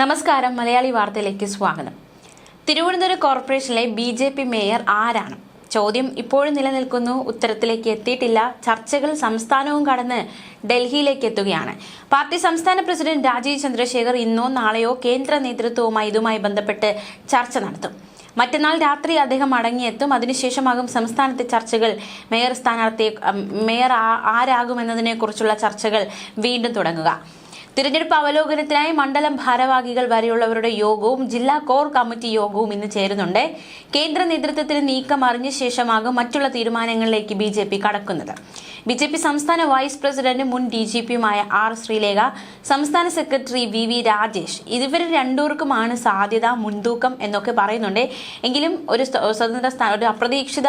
നമസ്കാരം മലയാളി വാർത്തയിലേക്ക് സ്വാഗതം. തിരുവനന്തപുരം കോർപ്പറേഷനിലെ ബി ജെ പി മേയർ ആരാണ്? ചോദ്യം ഇപ്പോഴും നിലനിൽക്കുന്നു ഉത്തരത്തിലേക്ക് എത്തിയിട്ടില്ല ചർച്ചകൾ സംസ്ഥാനവും കടന്ന് ഡൽഹിയിലേക്ക് എത്തുകയാണ്. പാർട്ടി സംസ്ഥാന പ്രസിഡന്റ് രാജീവ് ചന്ദ്രശേഖർ ഇന്നോ നാളെയോ കേന്ദ്ര നേതൃത്വവുമായി ഇതുമായി ബന്ധപ്പെട്ട് ചർച്ച നടത്തും. മറ്റന്നാൾ രാത്രി അദ്ദേഹം മടങ്ങിയെത്തും അതിനുശേഷമാകും സംസ്ഥാനത്തെ ചർച്ചകൾ. മേയർ സ്ഥാനാർത്ഥി മേയർ ആരാകുമെന്നതിനെക്കുറിച്ചുള്ള ആരാകുമെന്നതിനെ കുറിച്ചുള്ള ചർച്ചകൾ വീണ്ടും തുടങ്ങുക. തിരഞ്ഞെടുപ്പ് അവലോകനത്തിനായി മണ്ഡലം ഭാരവാഹികൾ വരെയുള്ളവരുടെ യോഗവും ജില്ലാ കോർ കമ്മിറ്റി യോഗവും ഇന്ന് ചേരുന്നുണ്ട്. കേന്ദ്ര നേതൃത്വത്തിന് നീക്കം അറിഞ്ഞ ശേഷമാകും മറ്റുള്ള തീരുമാനങ്ങളിലേക്ക് ബി ജെ പി കടക്കുന്നത്. ബി ജെ പി സംസ്ഥാന വൈസ് പ്രസിഡന്റ് മുൻ ഡി ജി പിയുമായ ആർ ശ്രീലേഖ സംസ്ഥാന സെക്രട്ടറി വി വി രാജേഷ് ഇവർ രണ്ടുപേർക്കുമാണ് സാധ്യത മുൻതൂക്കം എന്നൊക്കെ പറയുന്നുണ്ട്. എങ്കിലും ഒരു സ്വ- സ്വതന്ത്ര സ്ഥാന ഒരു അപ്രതീക്ഷിത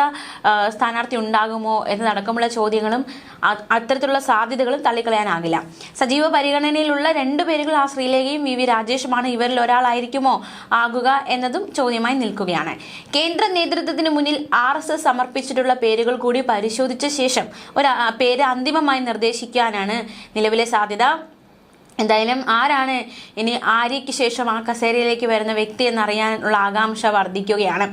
സ്ഥാനാർത്ഥി ഉണ്ടാകുമോ എന്നതടക്കമുള്ള ചോദ്യങ്ങളും അത്തരത്തിലുള്ള സാധ്യതകളും തള്ളിക്കളയാനാകില്ല. സജീവ പരിഗണനയിലുള്ള രണ്ടു പേരുകൾ ആ ശ്രീലേഖയും വി വി രാജേഷുമാണ് ഇവരിൽ ഒരാളായിരിക്കുമോ ആകുക എന്നതും ചോദ്യമായി നിൽക്കുകയാണ്. കേന്ദ്ര നേതൃത്വത്തിന് മുന്നിൽ ആർ എസ് സമർപ്പിച്ചിട്ടുള്ള പേരുകൾ കൂടി പരിശോധിച്ച ശേഷം ഒരു പേര് അന്തിമമായി നിർദ്ദേശിക്കാനാണ് നിലവിലെ സാധ്യത. എന്തായാലും ആരാണ് ഇനി ആര്യയ്ക്ക് ശേഷം ആ കസേരയിലേക്ക് വരുന്ന വ്യക്തി എന്നറിയാനുള്ള ആകാംക്ഷ വർദ്ധിക്കുകയാണ്.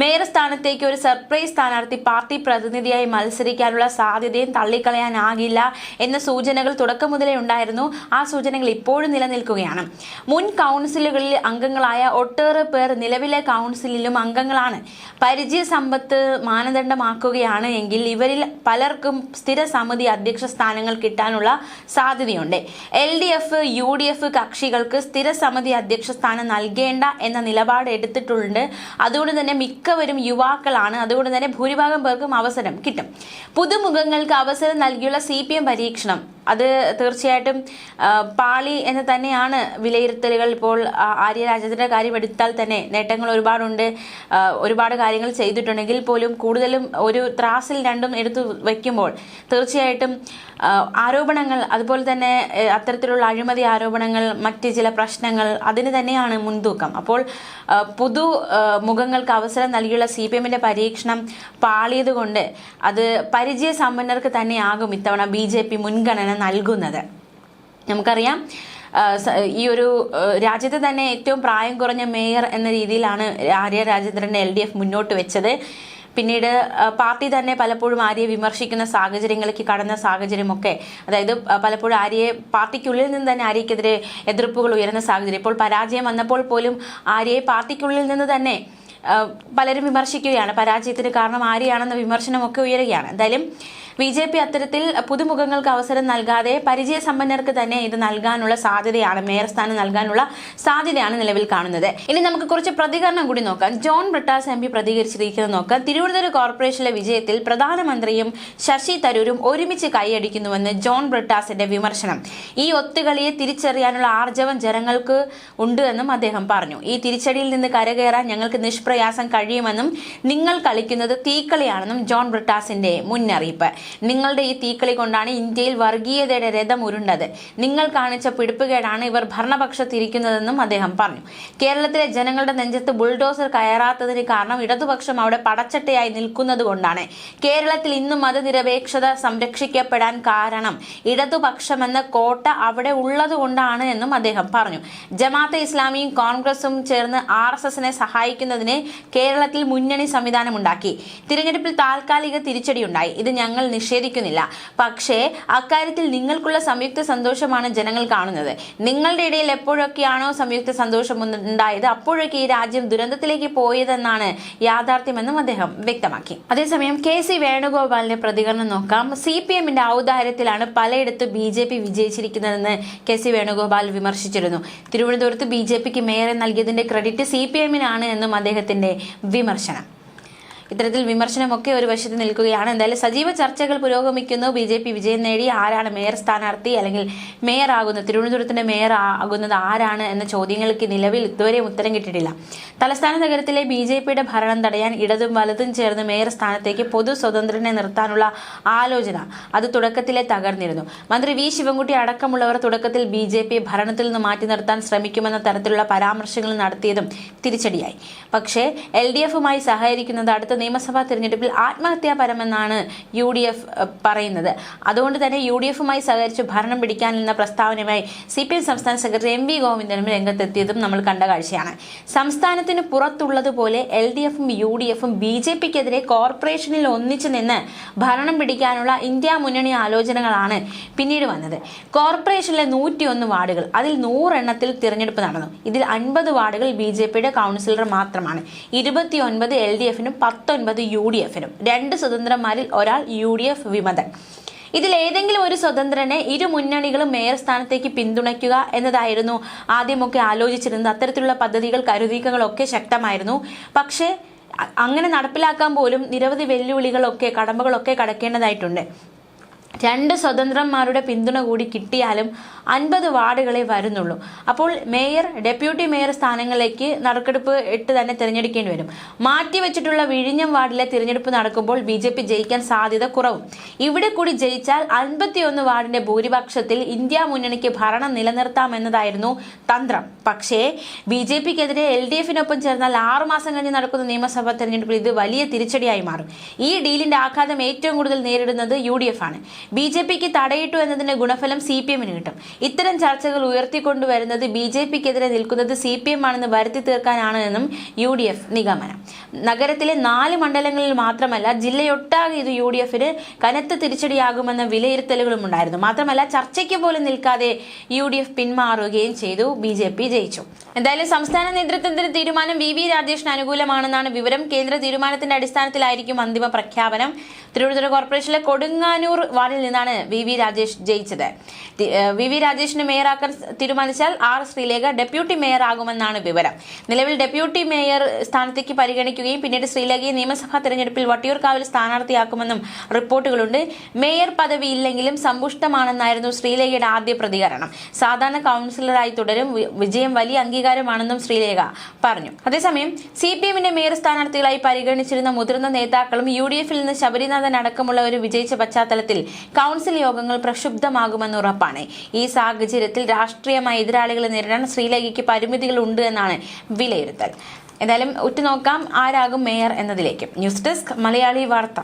മേയർ സ്ഥാനത്തേക്ക് ഒരു സർപ്രൈസ് സ്ഥാനാർത്ഥി പാർട്ടി പ്രതിനിധിയായി മത്സരിക്കാനുള്ള സാധ്യതയും തള്ളിക്കളയാനാകില്ല എന്ന സൂചനകൾ തുടക്കം മുതലേ ഉണ്ടായിരുന്നു. ആ സൂചനകൾ ഇപ്പോഴും നിലനിൽക്കുകയാണ്. മുൻ കൗൺസിലുകളിൽ അംഗങ്ങളായ ഒട്ടേറെ പേർ നിലവിലെ കൗൺസിലിലും അംഗങ്ങളാണ്. പരിചയ സമ്പത്ത് മാനദണ്ഡമാക്കുകയാണ് എങ്കിൽ ഇവരിൽ പലർക്കും സ്ഥിര സമിതി അധ്യക്ഷ സ്ഥാനങ്ങൾ കിട്ടാനുള്ള സാധ്യതയുണ്ട്. L D F U D F കക്ഷികൾക്ക് സ്ഥിര സമിതി അധ്യക്ഷ സ്ഥാനം നൽകേണ്ട എന്ന നിലപാട് എടുത്തിട്ടുണ്ട്. അതുകൊണ്ട് തന്നെ മിക്കവരും യുവാക്കളാണ്. അതുകൊണ്ട് തന്നെ ഭൂരിഭാഗം പേർക്കും അവസരം കിട്ടും. പുതുമുഖങ്ങൾക്ക് അവസരം നൽകിയുള്ള സി പരീക്ഷണം. അത് തീർച്ചയായിട്ടും പാളി എന്ന് തന്നെയാണ് വിലയിരുത്തലുകൾ. ഇപ്പോൾ ആ, ആര്യ കാര്യം എടുത്താൽ തന്നെ നേട്ടങ്ങൾ ഒരുപാടുണ്ട്. ഒരുപാട് കാര്യങ്ങൾ ചെയ്തിട്ടുണ്ടെങ്കിൽ പോലും കൂടുതലും ഒരു ത്രാസിൽ രണ്ടും എടുത്തു വയ്ക്കുമ്പോൾ തീർച്ചയായിട്ടും ആരോപണങ്ങൾ അതുപോലെ തന്നെ അത്തരത്തിലുള്ള അഴിമതി ആരോപണങ്ങൾ മറ്റ് ചില പ്രശ്നങ്ങൾ അതിന് തന്നെയാണ് മുൻതൂക്കം. അപ്പോൾ പുതു മുഖങ്ങൾക്ക് അവസരം നൽകിയുള്ള സി പി എമ്മിന്റെ പരീക്ഷണം പാളിയതുകൊണ്ട് അത് പരിചയ സമ്പന്നർക്ക് തന്നെയാകും ഇത്തവണ ബി ജെ പി മുൻഗണന നൽകുന്നത്. നമുക്കറിയാം ഈ ഒരു രാജ്യത്തെ തന്നെ ഏറ്റവും പ്രായം കുറഞ്ഞ മേയർ എന്ന രീതിയിലാണ് ആര്യ രാജേന്ദ്രനെ എൽ ഡി എഫ് മുന്നോട്ട് വെച്ചത്. പിന്നീട് പാർട്ടി തന്നെ പലപ്പോഴും ആര്യയെ വിമർശിക്കുന്ന സാഹചര്യങ്ങളിലേക്ക് കടന്ന സാഹചര്യമൊക്കെ അതായത് പലപ്പോഴും ആര്യയെ പാർട്ടിക്കുള്ളിൽ നിന്ന് തന്നെ ആര്യക്കെതിരെ എതിർപ്പുകൾ ഉയരുന്ന സാഹചര്യം. ഇപ്പോൾ പരാജയം വന്നപ്പോൾ പോലും ആര്യയെ പാർട്ടിക്കുള്ളിൽ നിന്ന് തന്നെ പലരും വിമർശിക്കുകയാണ്. പരാജയത്തിന് കാരണം ആരെയാണെന്ന വിമർശനമൊക്കെ ഉയരുകയാണ്. എന്തായാലും ബി ജെ പി അത്തരത്തിൽ പുതുമുഖങ്ങൾക്ക് അവസരം നൽകാതെ പരിചയ സമ്പന്നർക്ക് തന്നെ ഇത് നൽകാനുള്ള സാധ്യതയാണ് മേയർ സ്ഥാനം നൽകാനുള്ള സാധ്യതയാണ് നിലവിൽ കാണുന്നത്. ഇനി നമുക്ക് കുറച്ച് പ്രതികരണം കൂടി നോക്കാം. ജോൺ ബ്രിട്ടാസ് എം പി പ്രതികരിച്ചിരിക്കുന്നത് നോക്കാം. തിരുവനന്തപുരം കോർപ്പറേഷനിലെ വിജയത്തിൽ പ്രധാനമന്ത്രിയും ശശി തരൂരും ഒരുമിച്ച് കൈയടിക്കുന്നുവെന്ന് ജോൺ ബ്രിട്ടാസിന്റെ വിമർശനം. ഈ ഒത്തുകളിയെ തിരിച്ചറിയാനുള്ള ആർജവം ജനങ്ങൾക്ക് ഉണ്ട് എന്നും അദ്ദേഹം പറഞ്ഞു. ഈ തിരിച്ചടിയിൽ നിന്ന് കരകയറാൻ ഞങ്ങൾക്ക് നിഷ്പ്രയാസം കഴിയുമെന്നും നിങ്ങൾ കളിക്കുന്നത് തീക്കളിയാണെന്നും ജോൺ ബ്രിട്ടാസിന്റെ മുന്നറിയിപ്പ്. നിങ്ങളുടെ ഈ തീക്കളി കൊണ്ടാണ് ഇന്ത്യയിൽ വർഗീയതയുടെ രഥം ഉരുണ്ടത്. നിങ്ങൾ കാണിച്ച പിടിപ്പുകേടാണ് ഇവർ ഭരണപക്ഷത്തിരിക്കുന്നതെന്നും അദ്ദേഹം പറഞ്ഞു. കേരളത്തിലെ ജനങ്ങളുടെ നെഞ്ചത്ത് ബുൾഡോസർ കയറാത്തതിന് കാരണം ഇടതുപക്ഷം അവിടെ പടച്ചട്ടയായി നിൽക്കുന്നത് കൊണ്ടാണ്. കേരളത്തിൽ ഇന്നും മതനിരപേക്ഷത സംരക്ഷിക്കപ്പെടാൻ കാരണം ഇടതുപക്ഷമെന്ന കോട്ട അവിടെ ഉള്ളതുകൊണ്ടാണ് എന്നും അദ്ദേഹം പറഞ്ഞു. ജമാഅത്തെ ഇസ്ലാമിയും കോൺഗ്രസും ചേർന്ന് ആർ എസ് എസിനെ സഹായിക്കുന്നതിന് കേരളത്തിൽ മുന്നണി സംവിധാനം ഉണ്ടാക്കി തിരഞ്ഞെടുപ്പിൽ താൽക്കാലിക തിരിച്ചടിയുണ്ടായി. ഇത് ഞങ്ങൾ നിഷേധിക്കുന്നില്ല. പക്ഷേ അക്കാര്യത്തിൽ നിങ്ങൾക്കുള്ള സംയുക്ത സന്തോഷമാണ് ജനങ്ങൾ കാണുന്നത്. നിങ്ങളുടെ ഇടയിൽ എപ്പോഴൊക്കെയാണോ സംയുക്ത സന്തോഷം ഉണ്ടായത് അപ്പോഴൊക്കെ ഈ രാജ്യം ദുരന്തത്തിലേക്ക് പോയതെന്നാണ് യാഥാർത്ഥ്യമെന്നും അദ്ദേഹം വ്യക്തമാക്കി. അതേസമയം കെ സി വേണുഗോപാലിന്റെ പ്രതികരണം നോക്കാം. സി പി എമ്മിന്റെ ഔദാര്യത്തിലാണ് പലയിടത്ത് ബി ജെ പി വിജയിച്ചിരിക്കുന്നതെന്ന് കെ സി വേണുഗോപാൽ വിമർശിച്ചിരുന്നു. തിരുവനന്തപുരത്ത് ബി ജെ പിക്ക് മേയറെ നൽകിയതിന്റെ ക്രെഡിറ്റ് സി പി എമ്മിനാണ് എന്നും അദ്ദേഹത്തിന്റെ വിമർശനം. ഇത്തരത്തിൽ വിമർശനമൊക്കെ ഒരു വശത്ത് നിൽക്കുകയാണ്. എന്തായാലും സജീവ ചർച്ചകൾ പുരോഗമിക്കുന്നു. ബി ജെ പി വിജയം നേടി ആരാണ് മേയർ സ്ഥാനാർത്ഥി? അല്ലെങ്കിൽ മേയർ ആകുന്നത് തിരുവനന്തപുരത്തിന്റെ മേയർ ആകുന്നത് ആരാണ് എന്ന ചോദ്യങ്ങൾക്ക് നിലവിൽ ഇതുവരെ ഉത്തരം കിട്ടിയിട്ടില്ല. തലസ്ഥാന നഗരത്തിലെ ബി ജെ പിയുടെ ഭരണം തടയാൻ ഇടതും വലതും ചേർന്ന് മേയർ സ്ഥാനത്തേക്ക് പൊതു സ്വതന്ത്രനെ നിർത്താനുള്ള ആലോചന അത് തുടക്കത്തിലെ തകർന്നിരുന്നു. മന്ത്രി വി ശിവൻകുട്ടി അടക്കമുള്ളവർ തുടക്കത്തിൽ ബി ജെ പി ഭരണത്തിൽ നിന്ന് മാറ്റി നിർത്താൻ ശ്രമിക്കുമെന്ന തരത്തിലുള്ള പരാമർശങ്ങൾ നടത്തിയതും തിരിച്ചടിയായി. പക്ഷേ എൽ ഡി എഫുമായി സഹകരിക്കുന്നത് അടുത്ത നിയമസഭാ തിരഞ്ഞെടുപ്പിൽ ആത്മഹത്യാപരമെന്നാണ് യു ഡി എഫ് പറയുന്നത്. അതുകൊണ്ട് തന്നെ യു ഡി എഫുമായി സഹകരിച്ച് ഭരണം പിടിക്കാനെന്ന പ്രസ്താവനയുമായി സി പി എം സംസ്ഥാന സെക്രട്ടറി എം വി ഗോവിന്ദനും രംഗത്തെത്തിയതും നമ്മൾ കണ്ട കാഴ്ചയാണ്. സംസ്ഥാനത്തിന് പുറത്തുള്ളതുപോലെ എൽ ഡി എഫും യു ഡി എഫും ബി ജെ പിക്കെതിരെ കോർപ്പറേഷനിൽ ഒന്നിച്ചു നിന്ന് ഭരണം പിടിക്കാനുള്ള ഇന്ത്യ മുന്നണി ആലോചനകളാണ് പിന്നീട് വന്നത്. കോർപ്പറേഷനിലെ നൂറ്റിയൊന്ന് വാർഡുകൾ അതിൽ നൂറെണ്ണത്തിൽ തിരഞ്ഞെടുപ്പ് നടന്നു. ഇതിൽ അൻപത് വാർഡുകൾ ബി ജെ പിയുടെ കൗൺസിലർ മാത്രമാണ്. ഇരുപത്തിയൊൻപത് എൽ ഡി എഫിനും പത്തൊൻപത് യു ഡി എഫിനും. രണ്ട് സ്വതന്ത്രന്മാരിൽ ഒരാൾ യു ഡി എഫ് വിമതൻ. ഇതിൽ ഏതെങ്കിലും ഒരു സ്വതന്ത്രനെ ഇരു മുന്നണികളും മേയർ സ്ഥാനത്തേക്ക് പിന്തുണയ്ക്കുക എന്നതായിരുന്നു ആദ്യമൊക്കെ ആലോചിച്ചിരുന്നത്. അത്തരത്തിലുള്ള പദ്ധതികൾ കരുതീക്കങ്ങളൊക്കെ ശക്തമായിരുന്നു. പക്ഷേ അങ്ങനെ നടപ്പിലാക്കാൻ പോലും നിരവധി വെല്ലുവിളികളൊക്കെ കടമ്പകളൊക്കെ കടക്കേണ്ടതായിട്ടുണ്ട്. രണ്ട് സ്വതന്ത്രന്മാരുടെ പിന്തുണ കൂടി കിട്ടിയാലും അൻപത് വാർഡുകളെ വരുന്നുള്ളൂ. അപ്പോൾ മേയർ ഡെപ്യൂട്ടി മേയർ സ്ഥാനങ്ങളിലേക്ക് നറുക്കെടുപ്പ് ഇട്ട് തന്നെ തിരഞ്ഞെടുക്കേണ്ടി വരും. മാറ്റിവെച്ചിട്ടുള്ള വിഴിഞ്ഞം വാർഡിലെ തിരഞ്ഞെടുപ്പ് നടക്കുമ്പോൾ ബി ജെ പി ജയിക്കാൻ സാധ്യത കുറവും. ഇവിടെ കൂടി ജയിച്ചാൽ അൻപത്തിയൊന്ന് വാർഡിന്റെ ഭൂരിപക്ഷത്തിൽ ഇന്ത്യ മുന്നണിക്ക് ഭരണം നിലനിർത്താമെന്നതായിരുന്നു തന്ത്രം. പക്ഷേ ബി ജെ പിക്കെതിരെ എൽ ഡി എഫിനൊപ്പം ചേർന്നാൽ ആറുമാസം കഴിഞ്ഞ് നടക്കുന്ന നിയമസഭാ തെരഞ്ഞെടുപ്പിൽ ഇത് വലിയ തിരിച്ചടിയായി മാറും. ഈ ഡീലിന്റെ ആഘാതം ഏറ്റവും കൂടുതൽ നേരിടുന്നത് യു ഡി എഫ് ആണ്. ബി ജെ പിക്ക് തടയിട്ടു എന്നതിന്റെ ഗുണഫലം സി പി എമ്മിന് കിട്ടും. ഇത്തരം ചർച്ചകൾ ഉയർത്തിക്കൊണ്ടുവരുന്നത് ബി ജെ പിക്കെതിരെ നിൽക്കുന്നത് സി പി എം ആണെന്ന് വരുത്തി തീർക്കാനാണ് എന്നും യു ഡി എഫ് നിഗമനം. നഗരത്തിലെ നാല് മണ്ഡലങ്ങളിൽ മാത്രമല്ല ജില്ലയൊട്ടാകെ ഇത് യു ഡി എഫിന് കനത്ത തിരിച്ചടിയാകുമെന്ന വിലയിരുത്തലുകളും ഉണ്ടായിരുന്നു. മാത്രമല്ല ചർച്ചയ്ക്ക് പോലും നിൽക്കാതെ യു ഡി എഫ് പിന്മാറുകയും ചെയ്തു. ബി ജെ പി ജയിച്ചു. എന്തായാലും സംസ്ഥാന നേതൃത്വത്തിന്റെ തീരുമാനം വി വി രാജേഷിന് അനുകൂലമാണെന്നാണ് വിവരം. കേന്ദ്ര തീരുമാനത്തിന്റെ അടിസ്ഥാനത്തിലായിരിക്കും അന്തിമ പ്രഖ്യാപനം. തിരുവനന്തപുരം കോർപ്പറേഷനിലെ കൊടുങ്ങാനൂർ വാർഡിൽ നിന്നാണ് വി വി രാജേഷ് ജയിച്ചത്. വി വി രാജേഷിനെ മേയറാക്കാൻ തീരുമാനിച്ചാൽ ആർ ശ്രീലേഖ ഡെപ്യൂട്ടി മേയർ ആകുമെന്നാണ് വിവരം. നിലവിൽ ഡെപ്യൂട്ടി മേയർ സ്ഥാനത്തേക്ക് പരിഗണിക്കുകയും പിന്നീട് ശ്രീലേഖയെ നിയമസഭാ തെരഞ്ഞെടുപ്പിൽ വട്ടിയൂർക്കാവിൽ സ്ഥാനാർത്ഥിയാക്കുമെന്നും റിപ്പോർട്ടുകളുണ്ട്. മേയർ പദവി ഇല്ലെങ്കിലും സമ്പുഷ്ടമാണെന്നായിരുന്നു ശ്രീലേഖയുടെ ആദ്യ പ്രതികരണം. സാധാരണ കൗൺസിലറായി തുടരും വിജയം വലിയ അംഗീകാരമാണെന്നും ശ്രീലേഖ പറഞ്ഞു. അതേസമയം സി പി എമ്മിന്റെ മേയർ സ്ഥാനാർത്ഥികളായി പരിഗണിച്ചിരുന്ന മുതിർന്ന നേതാക്കളും യു ഡി എഫിൽ നിന്ന് ശബരിനാഥൻ അടക്കമുള്ളവർ വിജയിച്ച പശ്ചാത്തലത്തിൽ കൗൺസിൽ യോഗങ്ങൾ പ്രക്ഷുബ്ധമാകുമെന്ന് ഉറപ്പാണ്. ഈ സാഹചര്യത്തിൽ രാഷ്ട്രീയമായ എതിരാളികളെ നേരിടാൻ ശ്രീലേഖയ്ക്ക് പരിമിതികൾ ഉണ്ട് എന്നാണ് വിലയിരുത്തൽ. എന്തായാലും ഉറ്റുനോക്കാം ആരാകും മേയർ എന്നതിലേക്ക്. ന്യൂസ് ഡെസ്ക് മലയാളി വാർത്ത.